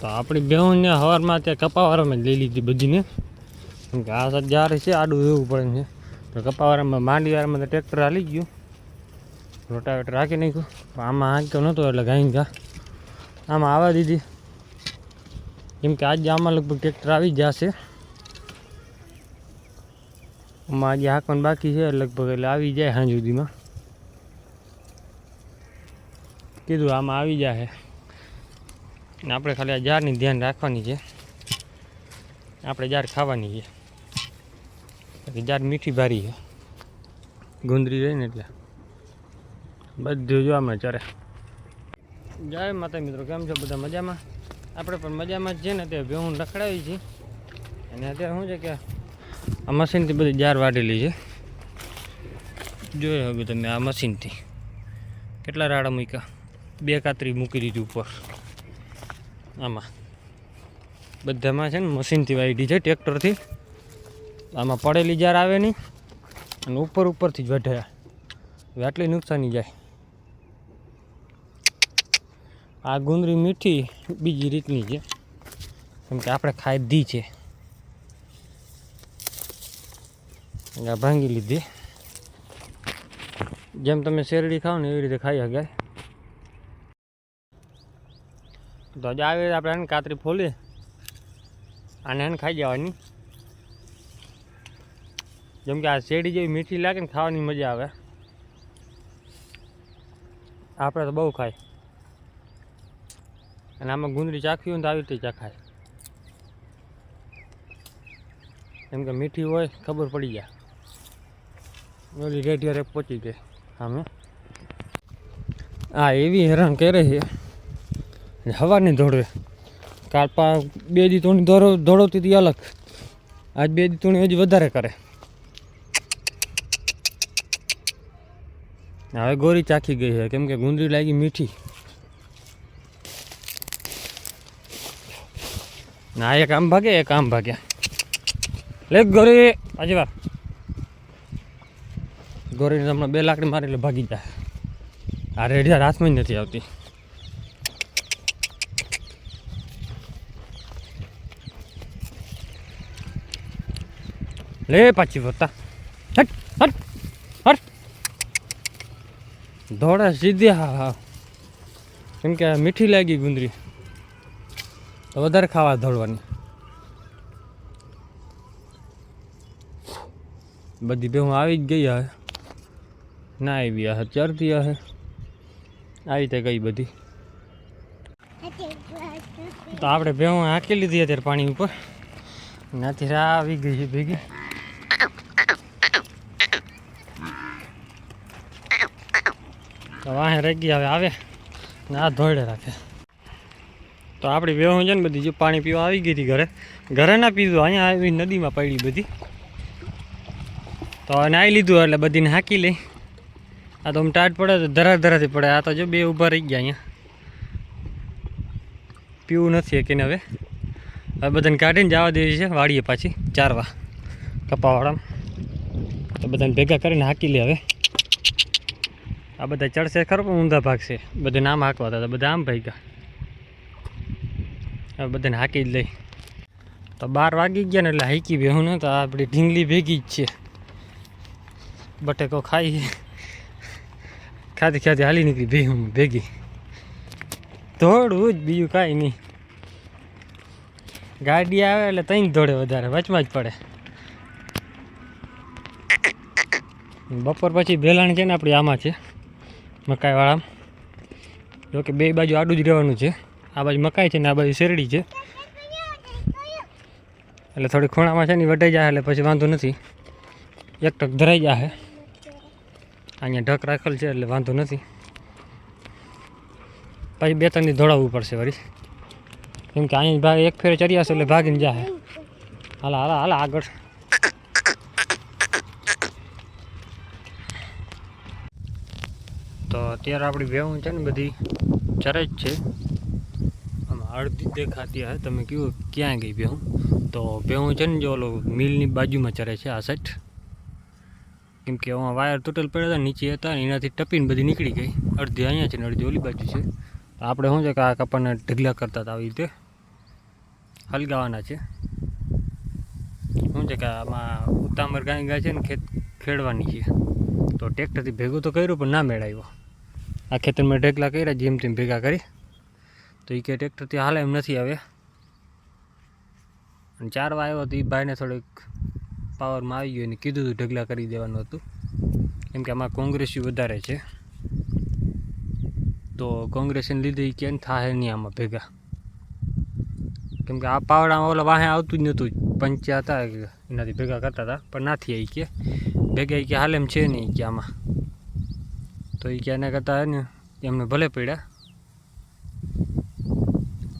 તો આપણી બેહુને હવારમાં ત્યાં કપાવારામાં લઈ લીધી બધીને. કેમ કે આ સાઈડ જારે છે, આડું જોવું પડે છે. તો કપાવાળામાં માંડીવાળામાં તો ટ્રેક્ટર હાલી ગયું. રોટાવેટર રાખી નાખ્યું. પણ આમાં હાંક્યો નહોતો એટલે ગાઈને ગા. આમાં આવવા દીધી. કેમ કે આજે આમાં લગભગ ટ્રેક્ટર આવી જશે. આમાં આજે હાંકવાનું બાકી છે, લગભગ એટલે આવી જાય સાંજ સુધીમાં. કીધું આમાં આવી જાય ને આપણે ખાલી આ જારની ધ્યાન રાખવાની છે. આપણે જાર ખાવાની છે. બાકી જાર મીઠી ભારી છે. ગુંદરી રહીને એટલે. બધું જોવા મળે ચારે. જય માતા મિત્રો, કેમ છો? બધા મજામાં? આપણે પણ મજામાં જ છે ને તે ભેહું લખડાવી છીએ અને અત્યારે શું છે કે આ મશીનથી બધી જાર વાઢેલી છે. જોઈ હવે તમે આ મશીનથી. કેટલા રાડા મૂક્યા? બે કાતરી મૂકી દીધી ઉપર. આમાં. બધામાં છે ને મશીનથી વાળી છે ટ્રેક્ટરથી આમાં પડેલી જાર આવે નહીં, અને ઉપર ઉપરથી જ વધે હવે આટલી નુકસાની જાય. આ ગુંદરી મીઠી બીજી રીતની છે. કેમ કે આપણે ખાધી છે. ભાંગી લીધી. જેમ તમે શેરડી ખાઓ ને એવી રીતે ખાઈ શકાય. તો આજે આવી આપણે એને કાતરી ફોલી અને એને ખાઈ જવાની. જેમ કે આ શેરડી જેવી મીઠી લાગે ને ખાવાની મજા આવે. આપણે તો બહુ ખાય અને આમાં ગુંદરી ચાખવી હોય તો આવી રીતે ચાખાય. કેમ કે મીઠી હોય, ખબર પડી જાય. ઓલી રેડિયારે પહોંચી ગઈ. સામે હા એવી હેરાન કરે છે. હવાની દોડવે. કાલ પા બે દી ત્રણ દોડો દોડવતી હતી અલગ. આજ બે દી ત્રણ હજી વધારે કરે. હવે ગોરી ચાખી ગઈ છે. કેમ કે ગુંદરી લાગી મીઠી. ના એક આમ ભાગે, એક આમ ભાગ્યા લે ગોરી. આજે વાર ગોરીને હમણાં બે લાકડી મારી એટલે ભાગી જાય. આ રેડિયા હાથમાં જ નથી આવતી. લે, પાછી વત્તા હટ હટ હટ. દોડે સીધી, હા હા. કેમ કે મીઠી લાગી ગુંદરી. તો વધારે ખાવા દોડવાની. બધી બે હું આવી જ ગઈ હવે. ના આવી હે ચરતી હે આવી તે ગઈ બધી. તો આપણે બે હું હાંકી લીધી અત્યારે પાણી ઉપર. નાથી આવી ગઈ છે ભેગી. તો વાહે રહી ગયા હવે આવે. ને આ ધોળે રાખે. તો આપણી વેહું છે ને બધી, જો પાણી પીવા આવી ગઈ હતી ઘરે. ઘરે ના પીધું, અહીંયા આવી નદીમાં પડી બધી. તો નાહી લીધું એટલે બધીને હાંકી લઈ. આ તો આમ ટાટ પડે તો ધરા ધરાથી પડે. આ તો જો બે ઊભા રહી ગયા અહીંયા. પીવું નથી કે હવે. હવે બધાને કાઢીને જવા દેવી છે, વાડીએ પાછી, ચારવા, કપાવાળામાં. તો બધાને ભેગા કરીને હાંકી લે હવે. આ બધા ચડશે ખરો પણ ઊંધા ભાગશે બધું નામ હાંકવા હતા બધા આમ ભાગ્યા. હવે બધાને હાંકી જ લઈ. તો બાર વાગી ગયા ને એટલે હાંકી બેહું ને તો આપણી ઢીંગલી ભેગી જ છે. બટેકો ખાઈ. ખાતી ખાતી હાલી નીકળી બેહું ભેગી. દોડવું જ, બીજું કાંઈ નહીં. ગાડી આવે એટલે તઈ દોડે વધારે, વચમાં જ પડે. બપોર પછી ભેલાણ છે ને આપણી આમાં છે. મકાઈવાળામાં જો કે બે બાજુ આડું જ રહેવાનું છે. આ બાજુ મકાઈ છે ને આ બાજુ શેરડી છે. એટલે થોડી ખૂણામાં છે ને વટાઈ જાય એટલે પછી વાંધો નથી. એક ટક ધરાઈ જાય. અહીંયા ઢક રાખેલ છે એટલે વાંધો નથી. પછી બે ત્રણ દોડાવવું પડશે વળી. કેમ કે અહીંયા ભાગ એક ફેર ચડ્યા છે એટલે ભાગીને જાય. હાલા હાલા હાલા આગળ. તો અત્યારે આપણી વેવું છે ને બધી ચરે જ છે. આમાં અડધી દેખાતી હે તમે કીધું ક્યાં ગઈ ભેહું તો ભેહું છે ને જો ઓલો મિલની બાજુમાં ચરે છે, આ સાઈડ કેમ કે આમાં વાયર તૂટેલ પડ્યા હતા, નીચે હતા એનાથી ટપીને બધી નીકળી ગઈ. અડધી અહીંયા છે ને અડધી ઓલી બાજુ છે. તો આપણે શું છે કે આ કપાને ઢગલા કરતા હતા આવી રીતે. હલગાવાના છે. શું છે કે આમાં ઉતામર ગાય ગાય છે ને ખેત ખેડવાની છે. તો ટ્રેક્ટરથી ભેગું તો કર્યું, પણ ના મેળાવ્યો. આ ખેતરમાં ઢેકલા કર્યા, જેમ તેમ ભેગા કરી. તો એ કે ટ્રેક્ટરથી હાલે, એમ નથી આવે. અને ચારવા આવ્યો તો એ ભાઈને થોડીક પાવરમાં આવી ગયો, એને કીધું હતું ઢગલા કરી દેવાનું હતું. કેમ કે આમાં કોંગ્રેસી વધારે છે. તો કોંગ્રેસને લીધે એ કેમ થાય નહીં આમાં ભેગા. કેમ કે આ પાવડામાં ઓલા વાહે આવતું જ નહોતું, પંચ્યા હતા, એનાથી ભેગા કરતા હતા, પણ નાથી આવી કે. ભેગા એ કે હાલ એમ છે નહીં કે આમાં. તો એ કે એના કરતાં ને એમને ભલે પડ્યા.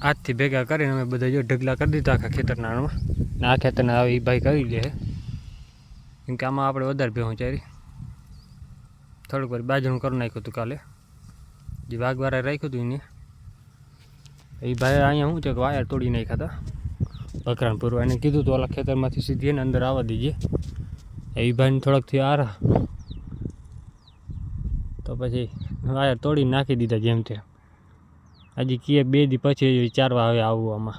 આજથી ભેગા કરીને અમે બધા જો ઢગલા કરી દીધા આખા ખેતરનાળમાં ને આ ખેતરના આવે એ ભાઈ કરી લે કેમ કે આમાં આપણે વધારે ભેહું ચારી. થોડુંક વાર બાજરું કરી નાખ્યું હતું કાલે. જે વાઘવાળા રાખ્યું હતું એને એ ભાઈ અહીંયા શું છે કે વાયર તોડી નાખ્યા હતા. બકરાન પૂરવા એને કીધું હતું ઓલા ખેતરમાંથી સીધી એને અંદર આવવા દીજે. એ ભાઈને થોડાકથી આરા. તો પછી વાયર તોડી નાખી દીધા જેમ તેમ. હજી કીએ બે દી પછી ચારવા આવે આવું આમાં.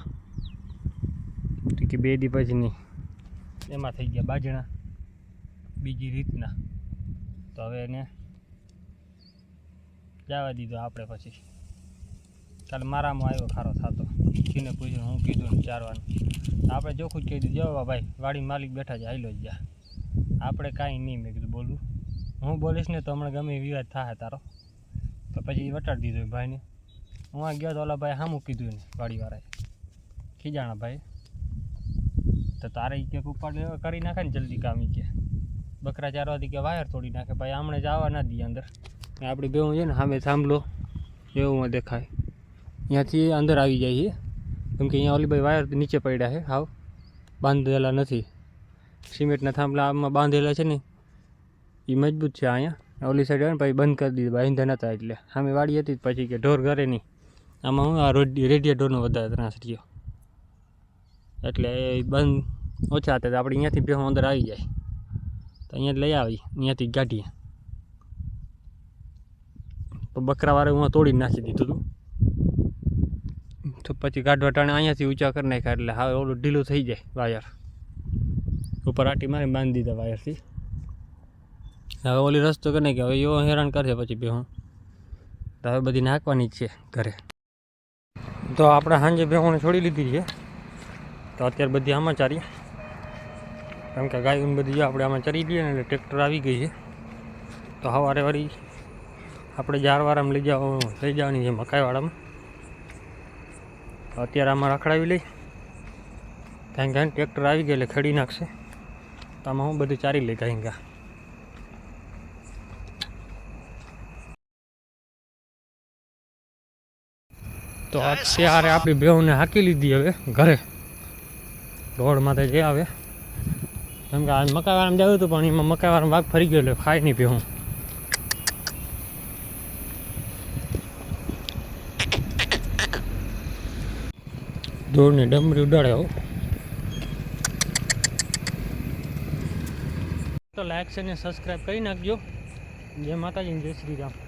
કે બે દી પછી નહીં એમાં થઈ ગયા બાજણા. બીજી રીતના. તો હવે એને જવા દીધો આપણે પછી. કાલે મારામાં આવ્યો ખારો થતો. છીને પૂછ્યું હું કીધું ને ચારવાનું. આપણે ચોખ્ખું જ કહી દીધું જવા ભાઈ, વાડી માલિક બેઠા છે હાઈલો જ જા. આપણે કાંઈ નહીં મેં કીધું બોલવું હું બોલીશ ને તો હમણાં ગમે વિવાદ થાય તારો. તો પછી વટાડી દીધો ભાઈને. હું આ ગયો તો ઓલા ભાઈ સામું કીધું ને ગાડીવાળાએ ખીજાણા ભાઈ. તો તારે કે ઉપાડ કરી નાખે ને જલ્દી કામ કે. બકરા ચારવાથી કે વાયર તોડી નાખે. ભાઈ હમણાં જ આવવા ના દઈએ અંદર. આપણી બેવું છે ને સામે થાંભલો. એવું દેખાય. ત્યાંથી અંદર આવી જાય છે કેમ કે અહીંયા ઓલી ભાઈ વાયર નીચે પડ્યા છે. હાવ. બાંધેલા નથી. સિમેન્ટના થાંભલા આમાં બાંધેલા છે ને. એ મજબૂત છે અહીંયા. ઓલી સાઈડ આવે ને પછી બંધ કરી દીધું બાંધા નહોતા એટલે. અમે વાડી હતી પછી કે ઢોર ઘરે નહીં. આમાં હું આ રોડ રેડિયા ઢોરનો વધારે ત્રાસ રહ્યો. એટલે એ બંધ ઓછા હતા આપણે અહીંયાથી ભેહો અંદર આવી જાય. તો અહીંયા લઈ આવી, અહીંયાથી ગાઢીએ. તો બકરાવાળે હું તોડી નાખી દીધું હતું તો પછી કાઢવા ટાણે અહીંયાથી ઊંચા કરી નાખ્યા એટલે હવે ઓલું ઢીલું થઈ જાય વાયર. ઉપર આટી મારી બાંધી દીધા વાયરથી. હવે ઓલી રસ્તો કરી કે હવે એવો હેરાન કરશે પછી બે હું. તો હવે બધી નાખવાની જ છે ઘરે. તો આપણે સાંજે ભેહોને છોડી લીધી છે. તો અત્યારે બધી આમાં ચારીએ કેમ કે ગાય બધી જો આપણે આમાં ચરી દઈએ ને એટલે ટ્રેક્ટર આવી ગઈ છે. તો સવારે વળી આપણે જારવાળામાં લઈ જાવ લઈ જવાની છે મકાઈવાળામાં. અત્યારે આમાં રખડાવી લઈ. કારણ કે ટ્રેક્ટર આવી ગયું એટલે ખેડી નાખશે. તો આમાં હું બધું ચારી લઈ કાંઈ તો અત્યારે આપણી બેઉને હાકી લીધી હવે, ઘરે. રોડ માથે જે આવે. કેમ કે આ મકાઈવાળામાં જવું હતું, પણ એમાં મકાઈવાળામાં વાઘ ફરી ગયો એટલે ખાઈ નહીં બેહું દોડની ડમરી ઉડાડે હો. તો લાઈક છે ને સબસ્ક્રાઈબ કરી નાખજો. જય માતાજી જય શ્રી રામ.